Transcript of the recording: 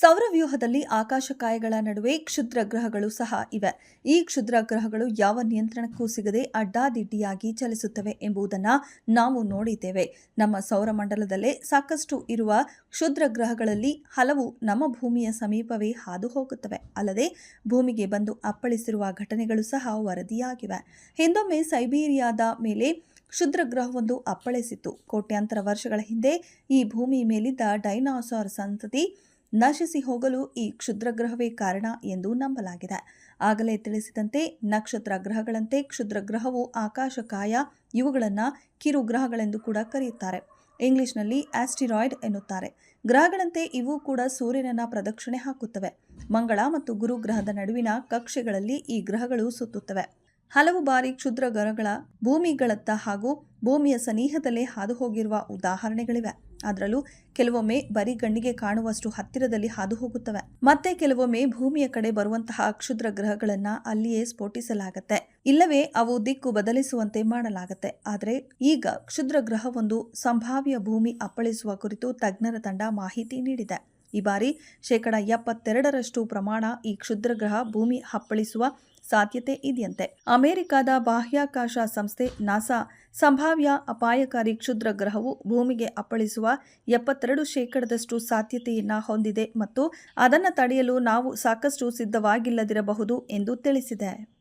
ಸೌರವ್ಯೂಹದಲ್ಲಿ ಆಕಾಶಕಾಯಗಳ ನಡುವೆ ಕ್ಷುದ್ರ ಗ್ರಹಗಳು ಸಹ ಇವೆ. ಈ ಕ್ಷುದ್ರ ಗ್ರಹಗಳು ಯಾವ ನಿಯಂತ್ರಣಕ್ಕೂ ಸಿಗದೆ ಅಡ್ಡಾದಿಡ್ಡಿಯಾಗಿ ಚಲಿಸುತ್ತವೆ ಎಂಬುದನ್ನು ನಾವು ನೋಡಿದ್ದೇವೆ. ನಮ್ಮ ಸೌರಮಂಡಲದಲ್ಲೇ ಸಾಕಷ್ಟು ಇರುವ ಕ್ಷುದ್ರ ಗ್ರಹಗಳಲ್ಲಿ ಹಲವು ನಮ್ಮ ಭೂಮಿಯ ಸಮೀಪವೇ ಹಾದು ಹೋಗುತ್ತವೆ ಅಲ್ಲದೆ, ಭೂಮಿಗೆ ಬಂದು ಅಪ್ಪಳಿಸಿರುವ ಘಟನೆಗಳು ಸಹ ವರದಿಯಾಗಿವೆ. ಹಿಂದೊಮ್ಮೆ ಸೈಬೀರಿಯಾದ ಮೇಲೆ ಕ್ಷುದ್ರ ಗ್ರಹವೊಂದು ಅಪ್ಪಳಿಸಿತ್ತು. ಕೋಟ್ಯಾಂತರ ವರ್ಷಗಳ ಹಿಂದೆ ಈ ಭೂಮಿ ಮೇಲಿದ್ದ ಡೈನಾಸಾರ್ ಸಂತತಿ ನಶಿಸಿ ಹೋಗಲು ಈ ಕ್ಷುದ್ರಗ್ರಹವೇ ಕಾರಣ ಎಂದು ನಂಬಲಾಗಿದೆ. ಆಗಲೇ ತಿಳಿಸಿದಂತೆ ನಕ್ಷತ್ರ ಗ್ರಹಗಳಂತೆ ಕ್ಷುದ್ರಗ್ರಹವು ಆಕಾಶಕಾಯ ಇವುಗಳನ್ನು ಕಿರು ಗ್ರಹಗಳೆಂದು ಕೂಡ ಕರೆಯುತ್ತಾರೆ. ಇಂಗ್ಲಿಷ್ನಲ್ಲಿ ಆಸ್ಟಿರಾಯ್ಡ್ ಎನ್ನುತ್ತಾರೆ. ಗ್ರಹಗಳಂತೆ ಇವು ಕೂಡ ಸೂರ್ಯನನ್ನ ಪ್ರದಕ್ಷಿಣೆ ಹಾಕುತ್ತವೆ. ಮಂಗಳ ಮತ್ತು ಗುರು ಗ್ರಹದ ನಡುವಿನ ಕಕ್ಷೆಗಳಲ್ಲಿ ಈ ಗ್ರಹಗಳು ಸುತ್ತುತ್ತವೆ. ಹಲವು ಬಾರಿ ಕ್ಷುದ್ರ ಗ್ರಹಗಳ ಭೂಮಿಗಳತ್ತ ಹಾಗೂ ಭೂಮಿಯ ಸನಿಹದಲ್ಲೇ ಹಾದು ಹೋಗಿರುವ ಉದಾಹರಣೆಗಳಿವೆ. ಅದರಲ್ಲೂ ಕೆಲವೊಮ್ಮೆ ಬರೀ ಗಣ್ಣಿಗೆ ಕಾಣುವಷ್ಟು ಹತ್ತಿರದಲ್ಲಿ ಹಾದು ಹೋಗುತ್ತವೆ. ಮತ್ತೆ ಕೆಲವೊಮ್ಮೆ ಭೂಮಿಯ ಕಡೆ ಬರುವಂತಹ ಕ್ಷುದ್ರ ಗ್ರಹಗಳನ್ನ ಅಲ್ಲಿಯೇ ಸ್ಫೋಟಿಸಲಾಗತ್ತೆ. ಇಲ್ಲವೇ ಅವು ದಿಕ್ಕು ಬದಲಿಸುವಂತೆ ಮಾಡಲಾಗತ್ತೆ. ಆದರೆ ಈಗ ಕ್ಷುದ್ರ ಗ್ರಹವೊಂದು ಸಂಭಾವ್ಯ ಭೂಮಿ ಅಪ್ಪಳಿಸುವ ಕುರಿತು ತಜ್ಞರ ತಂಡ ಮಾಹಿತಿ ನೀಡಿದೆ. ಈ ಬಾರಿ ಶೇಕಡ ಎಪ್ಪತ್ತೆರಡರಷ್ಟು ಪ್ರಮಾಣ ಈ ಕ್ಷುದ್ರಗ್ರಹ ಭೂಮಿ ಹಪ್ಪಳಿಸುವ ಸಾಧ್ಯತೆ ಇದೆಯಂತೆ. ಅಮೆರಿಕದ ಬಾಹ್ಯಾಕಾಶ ಸಂಸ್ಥೆ ನಾಸಾ ಸಂಭಾವ್ಯ ಅಪಾಯಕಾರಿ ಕ್ಷುದ್ರ ಗ್ರಹವು ಭೂಮಿಗೆ ಅಪ್ಪಳಿಸುವ ಎಪ್ಪತ್ತೆರಡು ಶೇಕಡದಷ್ಟು ಸಾಧ್ಯತೆಯನ್ನ ಹೊಂದಿದೆ ಮತ್ತು ಅದನ್ನು ತಡೆಯಲು ನಾವು ಸಾಕಷ್ಟು ಸಿದ್ಧವಾಗಿಲ್ಲದಿರಬಹುದು ಎಂದು ತಿಳಿಸಿದೆ.